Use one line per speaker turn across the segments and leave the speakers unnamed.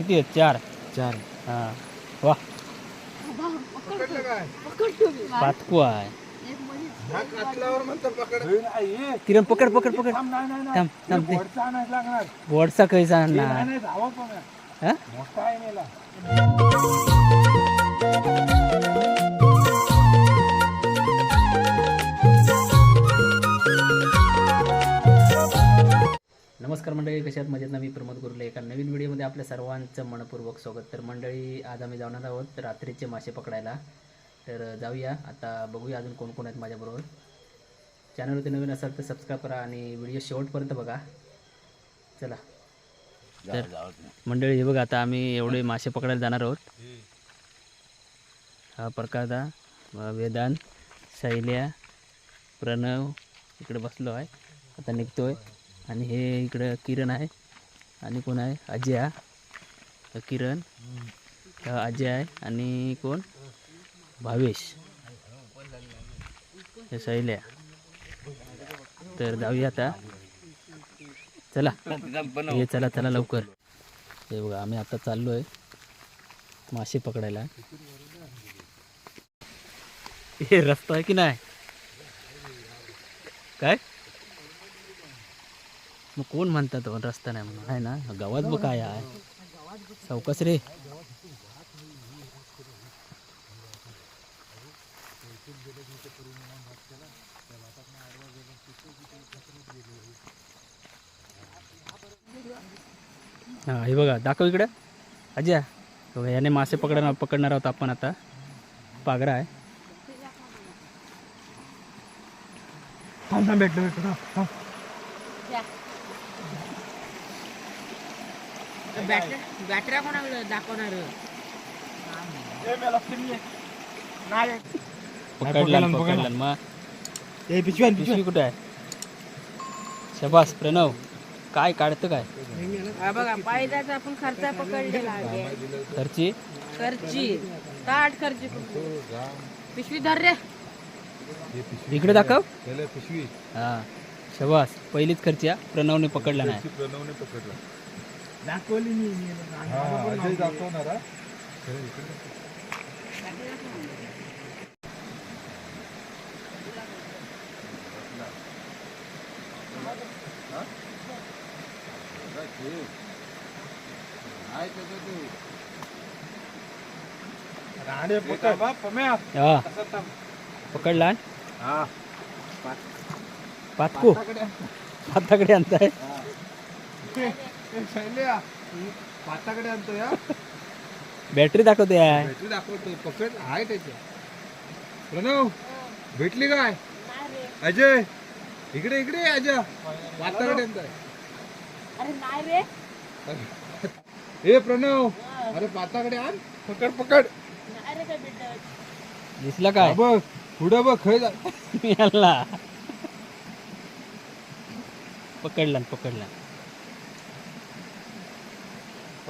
किती आहेत? चार.
चार.
हा. वा. पातकू आहे. किरण पकड पकड पकड.
थांब.
थांब ते वडसा आणणार. हा?
मोठा आहे मेला
आपल्या सर्वांचं मनपूर्वक स्वागत. तर मंडळी आज आम्ही जाणार आहोत रात्रीचे मासे पकडायला. तर जाऊया. आता बघूया अजून कोण कोण आहेत माझ्याबरोबर. चॅनलवरती नवीन असाल तर सबस्क्राईब करा आणि व्हिडिओ शेवटपर्यंत बघा. चला. तर मंडळी हे बघा आता आम्ही एवढे मासे पकडायला जाणार आहोत. हा प्रकारदा वेदांत शैल्या प्रणव इकडे बसलो आहे. आता निघतोय. आणि हे इकडं किरण आहे. आणि कोण आहे? अजय. हा. किरण हा अजय आहे आणि कोण? भावेश. हे शैल्या तर जाऊया आता. चला. हे चला चला लवकर. हे बघा आम्ही आता चाललो आहे मासे पकडायला. हे रस्ता आहे की नाही? काय? मग कोण म्हणतात रस्ता नाही म्हणून? आहे ना? गावात बघ काय आहे. चौकस रे. हा हे बघा दाखव इकडं. अजय बघा याने मासे पकडणार पकडणार आहोत आपण आता. पागरा आहे.
थांब थांब भेटलो भेटलो
बॅटऱ्या कोणाकडे दाखवणार?
ए, मेला फिरली. नाही.
पकडला
पकडलं,
पकडला. मग
ए, पिशवी आण, पिशवी.
पिशवी कुठे आहे? शबास प्रणव. काय काढतं काय?
हा बघा पायदाचा आपण खर्चा पकडलेला आहे.
घरची
खर्ची. ताट खर्ची. पिशवी धर रे.
इकडे दाखव.
पिशवी.
हा. शबास. पहिलीच खर्ची हा. प्रणवने पकडला नाही.
प्रणवने पकडला.
दाखवली मी मी.
हा अजय दाखवणार हा.
राणे पकड बा, पम्या.
हा. पकडला
हा.
पातकू पाताकडे आणताय
शैल्या. पाताकडे आणतो या.
बॅटरी दाखवते आहे
भेटली दाखवतो पकड आहे त्याच्या प्रणव भेटली काय? अजय इकडे इकडे ये, अजय. वाताकडे आणताय.
अरे नाही रे.
ए प्रणव अरे पाताकडे आण. पकड पकड.
नाही रे काय भेटत
दिसला
हा
काय
बघ पुढं बघ खय जा.
मिळाला पकडला पकडला.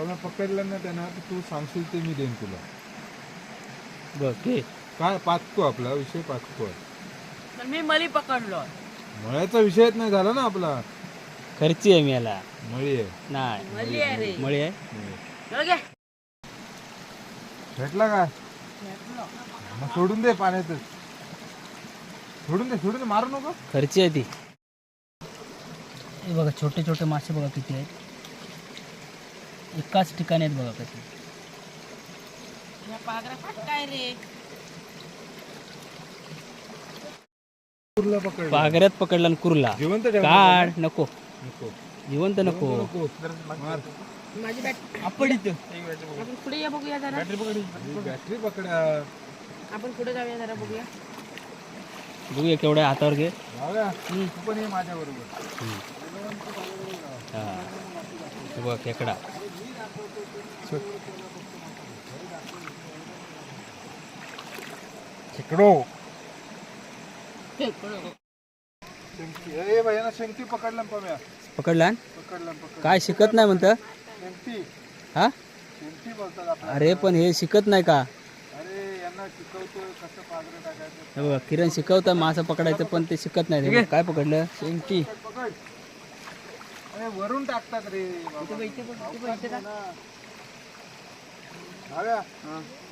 पण पकडलं ना त्यांना तर तू सांगशील ते मी देईन तुला.
बघ घे
काय पाचको आपला विषय पाचको आहे.
पण मी मली पकडलो.
मळ्याचा विषयच नाही झाला ना आपला.
खर्ची आहे मिळाला
मळी आहे.
नाही.
मली आहे रे.
मळी आहे?
चल घे.
भेटला काय? मग सोडून दे पाण्यातच सोडून दे सोडून दे मारू नको.
खर्ची आहे ती. हे बघा छोटे छोटे मासे बघा किती आहेत. एकाच ठिकाणी आहेत बघा कसे
या पागरा फाट काय रे?
कुर्ला
पागऱ्यात पकडला आणि कुरला.
जिवंत ठेव
काढ नको.
नको.
जिवंत नको.
नको. मार.
माझी बॅट
आपण इथं.
आपण पुढे या बघूया जरा.
बॅटरी पकडा.
आपण पुढे जाऊया जरा बघूया.
बघूया केवढ्या हातावर घे.
तू पण ये माझ्या बरोबर
हा हे. बघ खेकडा.
खेकडो. शेंगटी ए भैया शेंगटी पकडला ना पम्या.
पकडला न?
पकडला पकड
काय शिकत नाही म्हणतं?
शेंगटी
हा?
शेंगटी बोलतात
अरे पण हे शिकत नाही का?
अरे यांना शिकवतो कसं पागरं टाकायचं.
हे बघा किरण शिकवता मासं पकडायचं पण ते शिकत नाही. हे बघ, काय पकडलं? शेंगटी
पकड. वरून टाकतात रे बाबा. टाकतात ना. भाव्या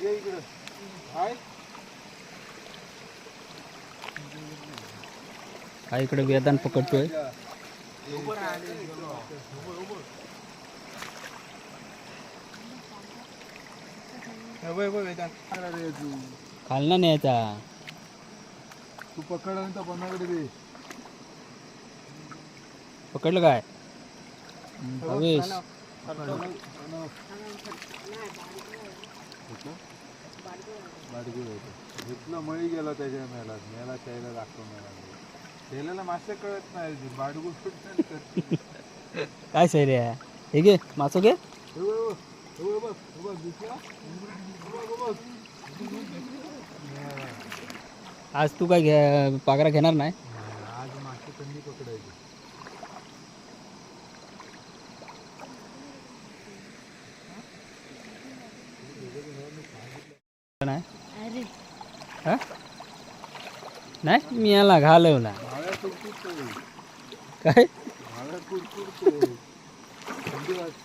ये इकडं. हाय.
हा इकडे वेदांत पकडतोय.
बघ बघ वेदांत. आला रे तू.
खालना न्यायचा.
तू कोणाकडे दे.
पकडलं काय? हवेश
घेतलं मळी गेला त्याच्या मेला मेला त्याला दाखव मेला. त्याला मासे कळत नाही बाडगू
काय सैरे हे घे मासो घे. आज तू काय घे पागरा घेणार नाही
आज मासे थंडी पकडायची
नाही हा? नाही मी याला घालवला. काय?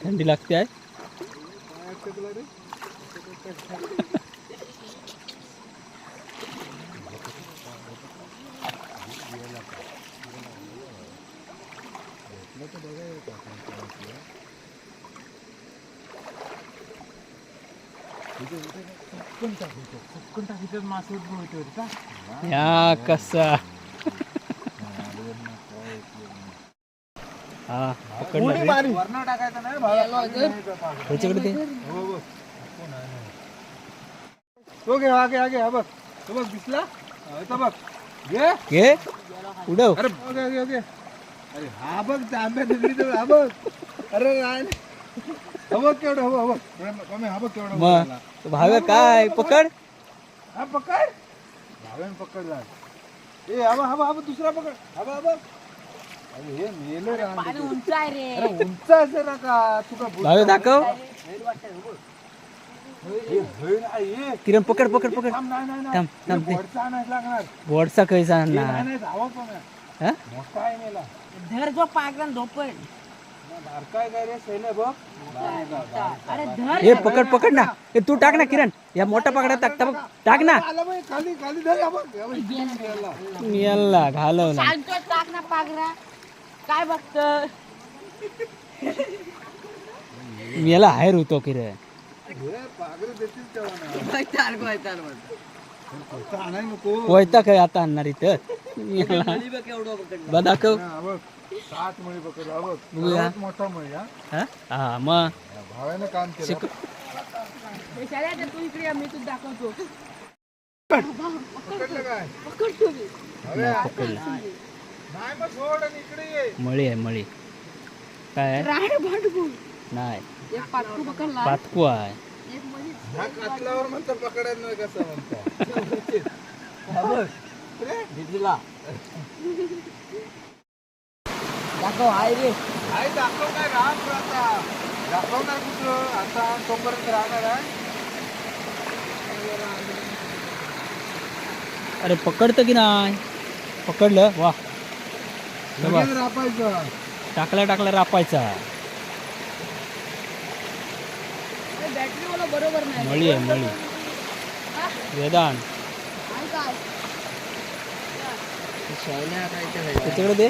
थंडी
लागते आहे? या कसा? हा पकडला रे. त्याच्याकडे ते
बघ तो घे हा बघ. तो बघ दिसला? हा, इथं बघ. घे
घे. उडव.
अरे बघ घे घे, घे अरे हा बघ हा बघ. अरे काय केवढं कमी केवढं
भाव्या काय? पकड.
हा पकड. भाव्यान पकडला. ए हा बघ हा बघ हा बघ दुसरा पकड. हा बघ हा बघ अरे हे मेलं रे
पाणी उंच आहे रे.
अरे उंच असेल ना का? तुका
भाव्या दाखव.
हे होईल आ, ये
किरण पकड पकड पकड.
थांब नाही नाही
थांब
नाही
थांब ते
वरचा आणायला लागणार.
बोर्डचा कैसा
हे
ना
नाही नाही धावा पण आहे.
हा?
मोठा आहे मेला.
धर जो पागला झोपण
हे पकड पकड ना. हे तू टाक ना किरण. या मोठा पकडा टाकता बघ टाक ना. याला घालवला.
सांगतो टाक ना पागरा काय बघत
मी याला हायर होतो किरण. वैता काय आता आणणार इथं.
हा,
बघूया. मग. शिक
पकडलं
मळी आहे मळी. काय आहे? नाही. पातकू आहे.
ह्या कातल्यावर म्हणतं पकडायला कसं म्हणतं.
दाखव हाय रे.
काय दाखव काय राहत आता. दाखवणार कुठं. आता तोपर्यंत राहणार आहे.
अरे पकडतं की नाही? पकडलं? वा.
रापायचं.
टाकला टाकला रापायचा.
बॅटरी मला बरोबर नाही.
मळी आहे मळी.
काय?
त्याच्याकडे दे.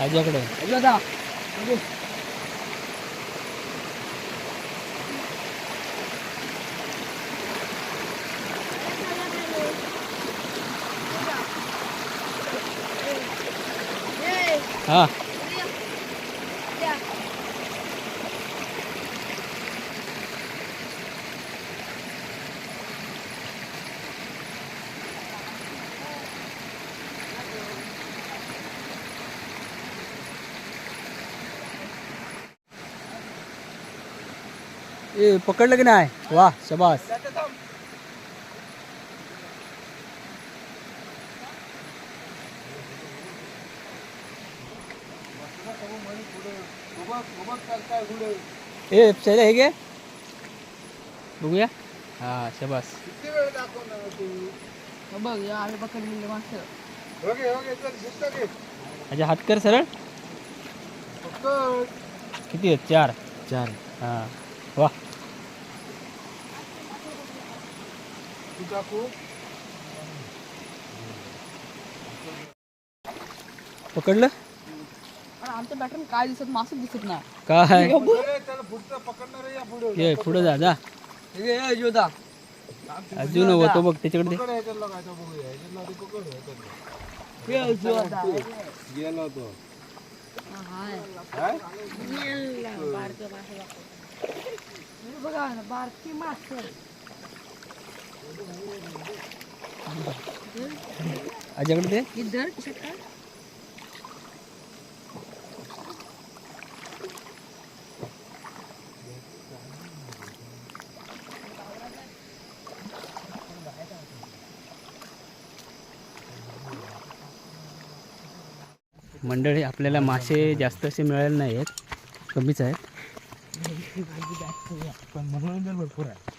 आज्याकडे हा. ए पकडलं की नाही वा शबास ए शैले हे बघूया हा शबास
किती वेळ दाखवणार तू
बघ या आम्ही पकडलेले माणसं
ओके ओके चल दिसतं की
अच्छा हात कर सरळ
पकड
किती आहेत चार। चार। हा वा
टाकू
पकडलं
पण आमच्या बॅटरी काय दिसत मासच दिसत ना।
काय
अरे, त्याला पुढचं पकडणार या पुढे
ये पुढे जा। जा
योदा
अजून होतो बघ त्याच्याकडे
पकड ह्याच्यातला काय तो बघूया ह्याच्यातला आधी पकड ह्याच्यातला. गेला तो। काय
बघा ना बारकी मास इधर
मंडळी आपल्याला मासे जास्त असे मिळाले नाही आहेत. कमीच आहेत
पण मनोरंजन भरपूर आहे.